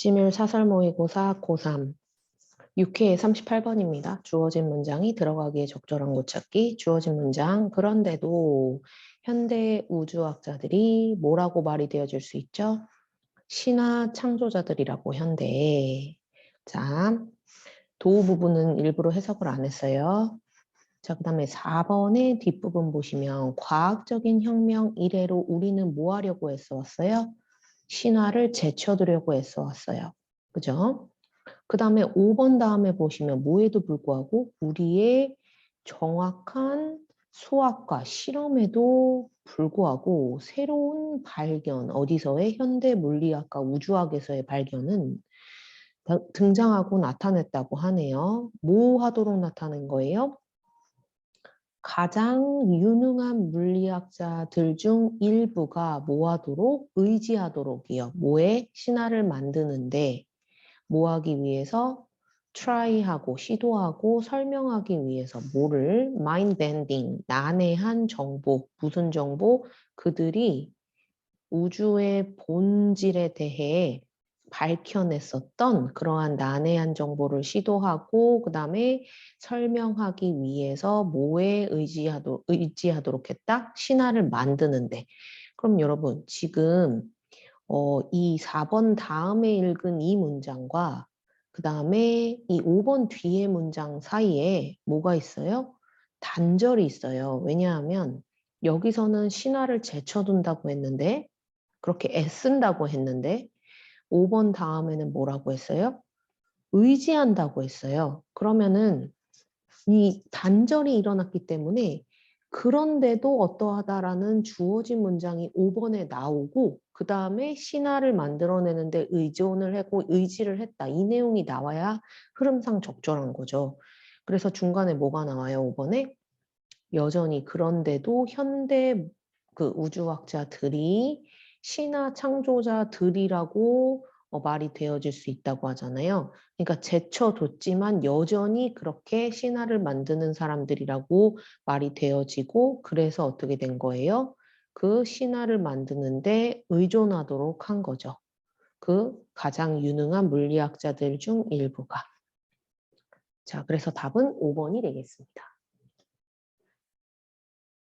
시밀 사설 모의고사 고3 6회 38번입니다. 주어진 문장이 들어가기에 적절한 곳 찾기. 주어진 문장. 그런데도 현대 우주학자들이 뭐라고 말이 되어질 수 있죠? 신화 창조자들이라고 현대. 자, 도 부분은 일부러 해석을 안 했어요. 자, 그 다음에 4번의 뒷부분 보시면 과학적인 혁명 이래로 우리는 뭐 하려고 했어 왔어요? 신화를 제쳐두려고 애써 왔어요. 그죠? 그 다음에 5번 다음에 보시면 뭐에도 불구하고 우리의 정확한 수학과 실험에도 불구하고 새로운 발견, 어디서의 현대 물리학과 우주학에서의 발견은 등장하고 나타냈다고 하네요. 뭐 하도록 나타낸 거예요? 가장 유능한 물리학자들 중 일부가 뭐하도록 의지하도록이요. 뭐에 신화를 만드는데 뭐하기 위해서 try하고 시도하고 설명하기 위해서 뭐를 mind bending 난해한 정보 무슨 정보 그들이 우주의 본질에 대해 밝혀냈었던 그러한 난해한 정보를 시도하고 그 다음에 설명하기 위해서 뭐에 의지하도, 의지하도록 했다? 신화를 만드는데 그럼 여러분 지금 어, 이 4번 다음에 읽은 이 문장과 그 다음에 이 5번 뒤에 문장 사이에 뭐가 있어요? 단절이 있어요. 왜냐하면 여기서는 신화를 제쳐둔다고 했는데 그렇게 애쓴다고 했는데 5번 다음에는 뭐라고 했어요? 의지한다고 했어요. 그러면은 이 단절이 일어났기 때문에 그런데도 어떠하다라는 주어진 문장이 5번에 나오고 그 다음에 신화를 만들어내는데 의존을 하고 의지를 했다. 이 내용이 나와야 흐름상 적절한 거죠. 그래서 중간에 뭐가 나와요? 5번에 여전히 그런데도 현대 그 우주학자들이 신화 창조자들이라고 어, 말이 되어질 수 있다고 하잖아요. 그러니까 제쳐뒀지만 여전히 그렇게 신화를 만드는 사람들이라고 말이 되어지고 그래서 어떻게 된 거예요? 그 신화를 만드는데 의존하도록 한 거죠. 그 가장 유능한 물리학자들 중 일부가. 자, 그래서 답은 5번이 되겠습니다.